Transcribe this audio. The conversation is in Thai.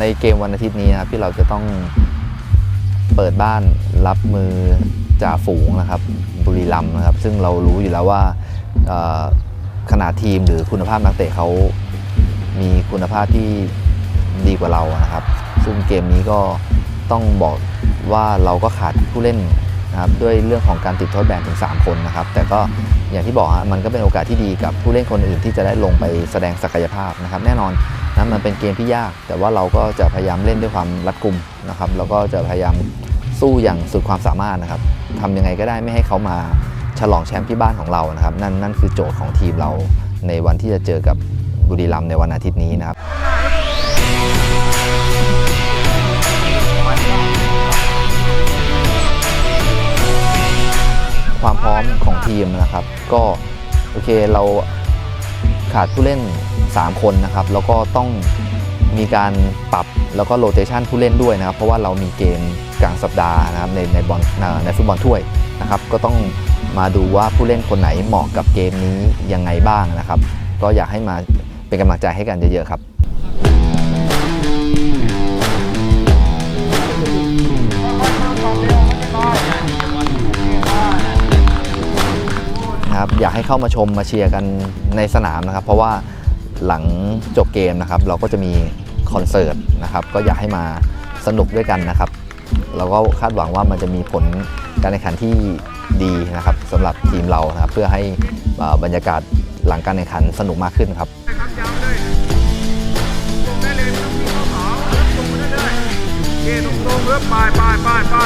ในเกมวันอาทิตย์นี้นะครับที่เราจะต้องเปิดบ้านรับมือจ่าฝูงนะครับบุรีรัมย์นะครับ ซึ่งเรารู้อยู่แล้วว่าเอ่อขนาดทีมหรือคุณภาพนักเตะเขามีคุณภาพที่ดีกว่าเรานะครับ ซึ่งเกมนี้ก็ต้องบอกว่าเราก็ขาดผู้เล่นนะครับด้วยเรื่องของการติดโทษแบนถึง 3 คนนะครับ แต่ก็อย่างที่บอกฮะมันก็เป็นโอกาสที่ดีกับผู้เล่นคนอื่นที่จะได้ลงไปแสดงศักยภาพนะครับ แน่นอน นะมันเป็นเกมที่ยาก แต่ว่าเราก็จะพยายามเล่นด้วยความรัดกุมนะครับแล้วก็จะพยายามสู้อย่างสุดความสามารถนะครับทำยังไงก็ได้ไม่ให้เขามาฉลองแชมป์ที่บ้านของเรานะครับ นั่นนั่นคือโจทย์ของทีมเราในวันที่จะเจอกับบุรีรัมย์ในวันอาทิตย์นี้นะครับความพร้อมของทีมนะครับ ก็โอเคเราขาดผู้เล่น 3 คนนะครับแล้วก็ต้องมีการปรับแล้วก็โรเตชันผู้เล่นด้วยนะครับ เพราะว่าเรามีเกมกลางสัปดาห์นะครับในในบอลในฟุตบอลถ้วยนะครับ ก็ต้องมาดูว่าผู้เล่นคนไหนเหมาะกับเกมนี้ยังไงบ้างนะครับ ก็อยากให้มาเป็นกำลังใจให้กันเยอะๆครับครับอยากให้เข้ามาชมมาเชียร์กันในสนามนะครับ เพราะว่า หลังจบเกมนะครับ เราก็จะมีคอนเสิร์ตนะครับ ก็อยากให้มาสนุกด้วยกันนะครับ เราก็คาดหวังว่ามันจะมีผลการแข่งขันที่ดีนะครับสำหรับทีมเรานะครับ เพื่อให้บรรยากาศหลังการแข่งขันสนุกมากขึ้นครับครับยาวเลยลงได้เลยไม่ต้องมีข้อขาวลาได้เลยเคตรงๆเพื่อไปไปไปไป